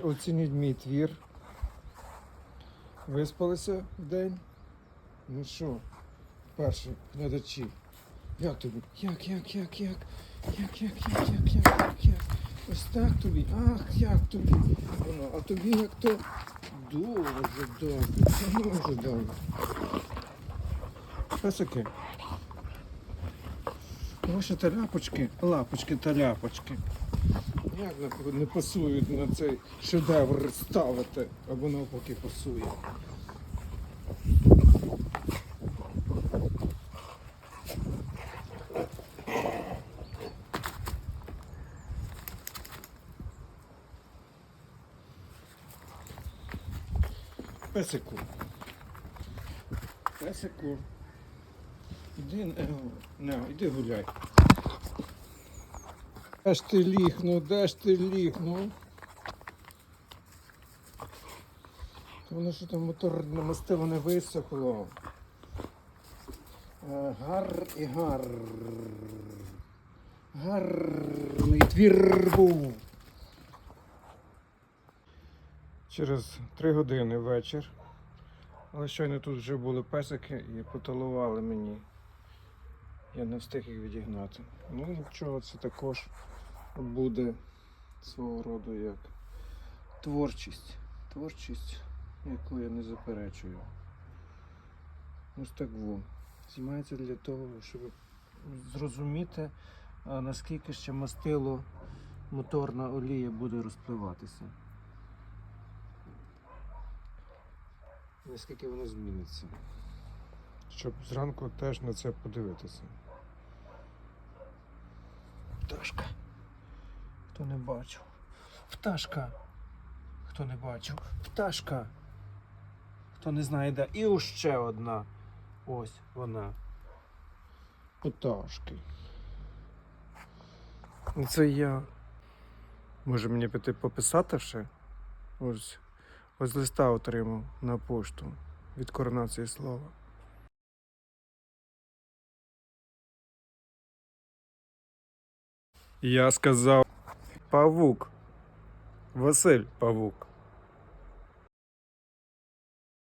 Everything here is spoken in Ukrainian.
оцініть мій твір. Виспалися в день? Ну що, перші глядачі. Як тобі? Як, як, як, як? Як, як, як, як, як, як? Ось так тобі? Ах, як тобі? Воно, а тобі як то дуже добре, дуже добре. Песики. Ваші та ляпочки, лапочки та ляпочки. Як не- пасують на цей шедевр ставити, або навпаки пасує. Песику. Песику. Іди, не, іди гуляй. Де ж ти ліг, ну де ж ти ліг, ну? Воно що там моторне мастило не висохло. Е, Гар і гар. Гарний твір був. Через три години вечір. Але щойно тут вже були песики і поталували мені. Я не встиг їх відігнати. Ну нічого, це також буде свого роду як творчість. Творчість, яку я не заперечую. Ось так во. Знімається для того, щоб зрозуміти, наскільки ще мастило моторна олія буде розпливатися. Наскільки воно зміниться. Щоб зранку теж на це подивитися. Пташка. Хто не бачив? Пташка. Хто не бачив? Пташка. Хто не знає, де. І ще одна. Ось вона. Пташки. Це я. Може мені піти пописати ще? Ось. Ось листа отримав на пошту від коронації слова. Я сказав Павук. Василь Павук.